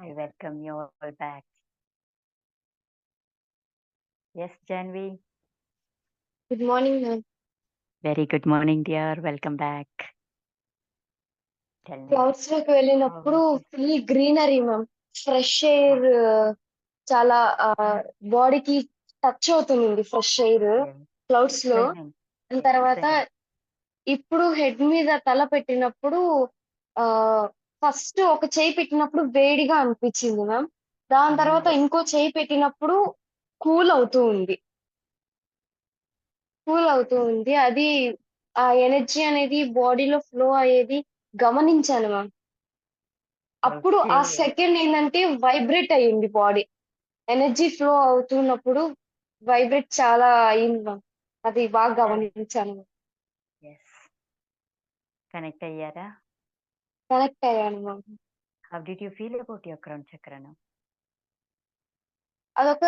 I welcome you all back. Yes, Janvi. Good morning ma'am Very good morning, dear. Welcome back. Tell me. క్లౌడ్స్లోకి వెళ్ళినప్పుడు? Full greenery ma'am fresh air చాలా బాడీకి touch అవుతుంది fresh air. క్లౌడ్స్లో. దాని తర్వాత. ఇప్పుడు head మీద తల పెట్టినప్పుడు ఫస్ట్ ఒక చేయి పెట్టినప్పుడు వేడిగా అనిపించింది మ్యామ్ దాని. తర్వాత ఇంకో చేయి పెట్టినప్పుడు కూల్ అవుతూ ఉంది కూల్ అవుతూ ఉంది అది ఆ ఎనర్జీ అనేది బాడీలో ఫ్లో అయ్యేది గమనించాను మ్యామ్ అప్పుడు ఆ. సెకండ్ ఏంటంటే వైబ్రేట్ అయ్యింది బాడీ ఎనర్జీ ఫ్లో అవుతున్నప్పుడు వైబ్రేట్ చాలా అయింది మ్యామ్ అది బాగా. గమనించాను. Connect అయ్యారా? కనెక్ట్ అయ్యాను ma'am did you feel about your crown chakra now? అదొక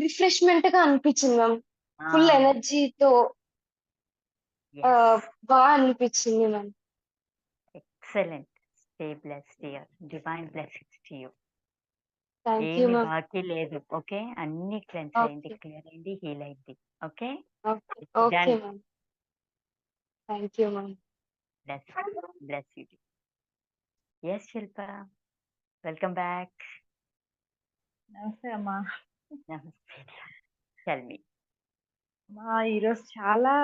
రిఫ్రెష్మెంట్గా అనిపించింది మ్యామ్. ఫుల్ ఎనర్జీతో. బాగా అనిపించింది ma'am. Blessed, dear. Divine blessings to you. Thank you ఏమి బాకీ లేదు ఓకే? అన్ని క్లెన్స్ అయింది క్లియర్ అయింది హీల్ అయింది okay? Okay. Thank you ma'am. Bless bless you yes Shilpa welcome back నమస్తే అమ్మా. నమస్తే. టెల్ మీ ఈరోజు చాలా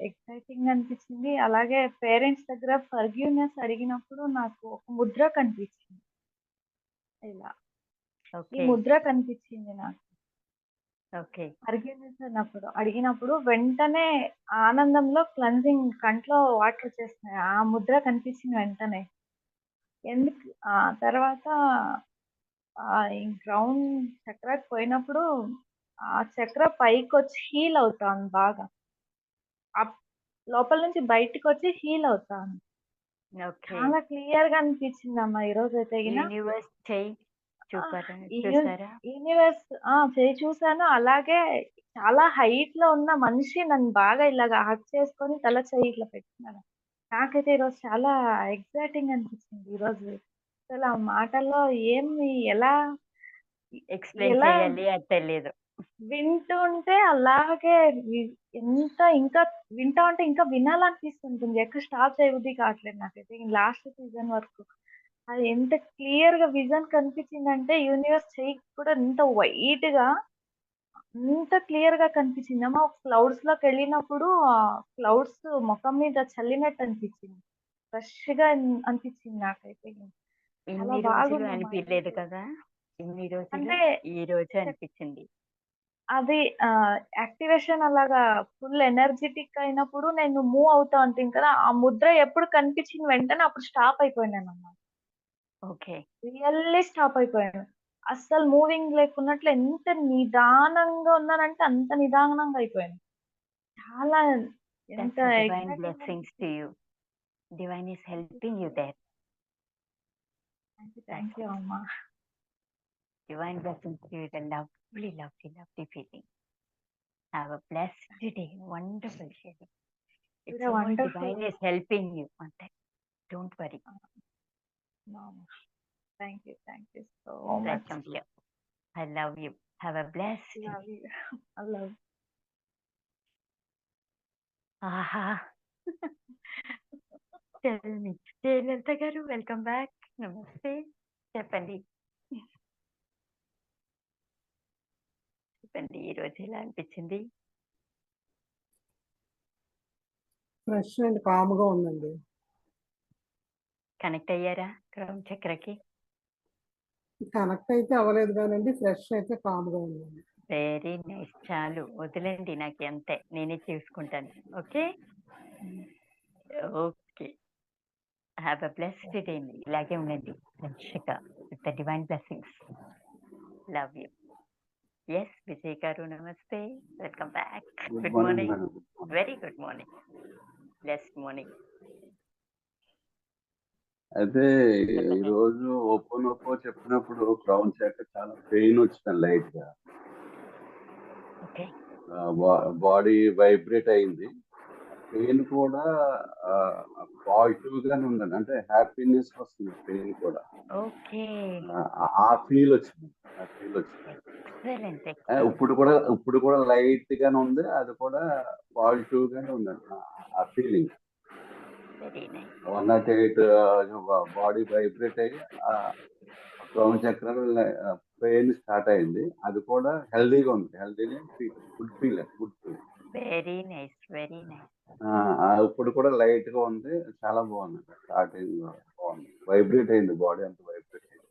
ఎక్సైటింగ్ అనిపించింది. అలాగే పేరెంట్స్ దగ్గర ఫర్గ్యూనెస్ అడిగినప్పుడు నాకు ఒక ముద్ర కనిపించింది. ఇలా. ఈ ముద్ర కనిపించింది నాకు. ఓకే ఫర్గ్యూనెస్ అన్నప్పుడు అడిగినప్పుడు వెంటనే ఆనందంలో క్లెన్జింగ్ కంట్లో వాటర్ వచ్చేస్తున్నాయి ఆ ముద్ర కనిపించింది వెంటనే. ఎందుకు? ఆ తర్వాత ఆ గ్రౌండ్ చక్రాకి పోయినప్పుడు ఆ చక్ర పైకి వచ్చి హీల్ అవుతాను బాగా లోపల నుంచి బయటకు వచ్చి హీల్ అవుతాను చాలా క్లియర్గా అనిపించింది అమ్మా ఈ రోజు అయితే. యూనివర్స్ యూనివర్స్ ఆ చేయి చూసాను అలాగే చాలా హైట్లో ఉన్న మనిషి నన్ను బాగా ఇలాగా హక్ చేసుకొని తల చేయి ఇట్లా పెట్టినాడు నాకైతే ఈరోజు చాలా ఎక్సైటింగ్ అనిపించింది ఈరోజు. అసలు ఆ మాటల్లో ఏమి ఎలా ఎక్స్ప్లెయిన్ ఎలా చేయాలి అది తెలియదు వింటుంటే అలాగే వి- ఎంత ఇంకా వింటా ఉంటే ఇంకా వినాలనిపిస్తుంటుంది. ఎక్కడ స్టాప్ చేయబుద్ధి కావట్లేదు నాకైతే. లాస్ట్ సీజన్ వరకు అది ఎంత క్లియర్గా విజన్ కనిపించిందంటే యూనివర్స్ చెయ్యి కూడా ఎంత వైట్గా అంత క్లియర్గా కనిపించిందమ్మా క్లౌడ్స్లోకి వెళ్ళినప్పుడు ఆ క్లౌడ్స్ ముఖం మీద చల్లినట్టు అనిపించింది. ఫ్రెష్గా అన్- అనిపించింది నాకైతే. చాలా అనిపించలేదు. కదా? ఇన్ని రోజులు అంటే ఈ రోజు అనిపించింది. అది యాక్టివేషన్ అలాగా ఫుల్ ఎనర్జెటిక్ అయినప్పుడు నేను మూవ్ అవుతా ఉంటుంది కదా ఆ ముద్ర ఎప్పుడు కనిపించిన వెంటనే అప్పుడు స్టాప్ అయిపోయినాను అన్నమాట ఓకే. రియల్లీ స్టాప్ అయిపోయాను. అస్సలు మూవింగ్ లేకున్నట్లు ఎంత నిదానంగా ఉన్నానంటే అంత నిదానంగా అయిపోయాను చాలా ఎంత that's divine exciting blessings to you divine is helping you there thank you అమ్మా divine blessings to you. It's a lovely, lovely, lovely feeling. Have a blessed day. Wonderful sharing. It's You're a all wonderful. divine is helping you on that. Don't worry. Thank you thank you so much Welcome dear. I love you. Have a blessed day. Love you I love ఆహా Tell me. Jayalalitha గారు welcome back నమస్తే చెప్పండి చెప్పండి ఈ రోజు ఎలా అనిపించింది fresh and కామ్గా ఉందండి కనెక్ట్ అయ్యారా క్రౌన్ చక్రకి కనెక్ట్ అయితే అవ్వలేదు కానండి ఫ్రెష్ అయితే కామ్గా ఉందండి. Very nice. చాలు. వదిలేండి నాకు అంతే నేనే చూసుకుంటాను. Okay? Okay. Have a blessed day ఇలాగే ఉండండి. మంచిగా with the divine blessings. Love you. Yes Vijay garu నమస్తే. Welcome back. Good morning. Very good morning. Blessed morning. అయితే. ఈ రోజు ఓపెన్ ఓపో చెప్పినప్పుడు క్రౌన్ చేక చాలా పెయిన్ వచ్చింది లైట్గా బాడీ వైబ్రేట్ అయింది. పెయిన్ కూడా పాజిటివ్ గానే ఉందండి. అంటే హ్యాపీనెస్ వస్తుంది పెయిన్ కూడా. ఆ- ఫీల్ వచ్చింది. ఆ ఫీల్ వచ్చింది. ఇప్పుడు కూడా ఇప్పుడు కూడా లైట్ గానే ఉంది. అది కూడా పాజిటివ్ గానే ఉందండి. ఆ- feeling one not eight body vibrate అయ్యి చక్రం పెయిన్ స్టార్ట్ అయింది. అది కూడా హెల్దీగా ఉంది. హెల్దీగా good feel good feel. Very nice very nice. ఇప్పుడు కూడా లైట్గా ఉంది. చాలా బాగుంది. స్టార్టింగ్ బాగుంది. వైబ్రేట్ అయింది. బాడీ అంతా వైబ్రేట్ అయింది.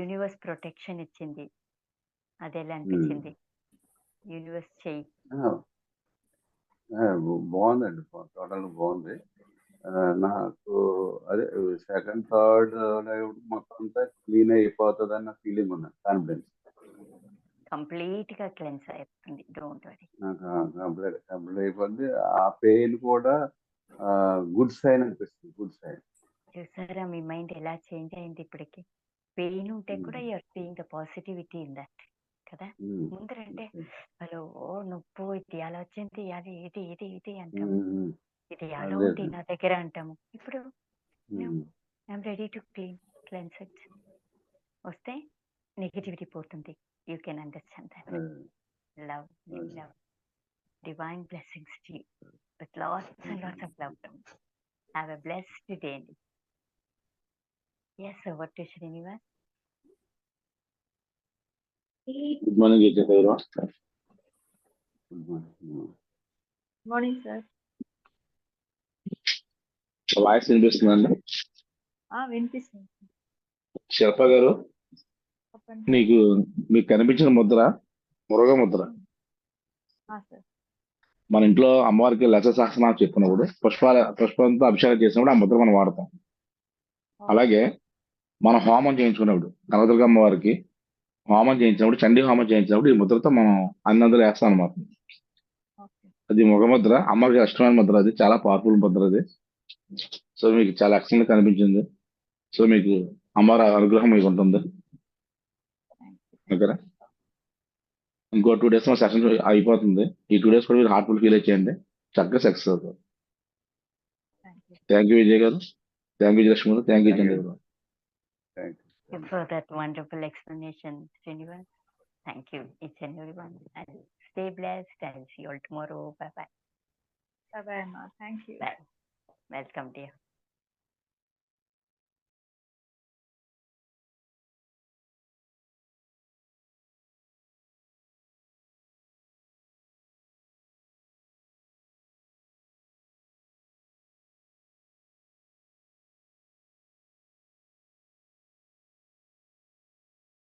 యూనివర్స్ ప్రొటెక్షన్ ఇచ్చింది. అది అనిపించింది. యూనివర్స్ చెయ్యి. బాగుందండి. టోటల్ బాగుంది. నాకు అదే సెకండ్ థర్డ్ మొత్తం అంతా క్లీన్ అయిపోతుంది అన్న ఫీలింగ్ ఉంది. కాన్ఫిడెన్స్ కంప్లీట్గా క్లెన్స్ అవుతుంది డోంట్ వరీ నాకు కంప్లీట్ కంప్లీట్ అయిపోద్ది. ఆ పెయిన్ కూడా గుడ్ సైన్ అనిపిస్తుంది. గుడ్ సైన్ చూసారా మీ మైండ్ ఎలా చేంజ్ అయింది ఇప్పటికి? పెయిన్ ఉంటే కూడా. You're seeing the positivity in that కదా! ముందరంటే హలో ఓ నొప్పు ఇది అలా వచ్చింది అది ఇది ఇది ఇది అంటాము. ఇది అలా. ఉంది నా దగ్గర అంటాము. ఇప్పుడు I'm ready to clean cleanse it వస్తే నెగిటివిటీ పోతుంది. You can understand that. Divine blessings to you with lots and lots of love. Have a blessed day. Yes, over to Srinivas. Good morning good morning sir voice వినిపిస్తుందండి? వినిపిస్తుంది. శిల్ప గారు నీకు మీకు కనిపించిన Mudra Muruga Mudra. Sir మన ఇంట్లో అమ్మవారికి లక్ష సహస్రనామం చెప్పినప్పుడు పుష్పాల పుష్పంతో అభిషేకం చేసినప్పుడు ఆ ముద్ర మనం వాడతాం. అలాగే మనం హోమం చేయించుకున్నప్పుడు కనకదుర్గ అమ్మవారికి హోమం చేయించినప్పుడు చండీ హోమం చేయించినప్పుడు ఈ ముద్రతో మనం అన్ని అందులో వేస్తాం అనమాట ఓకే. అది ముఖ ముద్ర అమ్మవారికి ఇష్టమైన ముద్ర అది చాలా పవర్ఫుల్ ముద్ర అది. సో మీకు చాలా ఎక్సలెంట్ కనిపించింది సో మీకు అమ్మవారి అనుగ్రహం మీకు ఉంటుంది. ఓకేనా? ఇంకో టూ డేస్ మా సెషన్ అయిపోతుంది. ఈ టూ డేస్ కూడా మీరు హార్ట్ఫుల్ ఫీల్ చేయండి. చక్కగా సక్సెస్ అవుతుంది. థ్యాంక్ యూ విజయ్ గారు. థ్యాంక్ యూ విజయలక్ష్మి గారు. Thank you Chandra. గారు. Thank you for that wonderful explanation, Srinivas. Thank you, each and everyone. And stay blessed and see you all tomorrow. Bye bye. Bye bye, Ma. Thank you. Bye. Welcome, dear.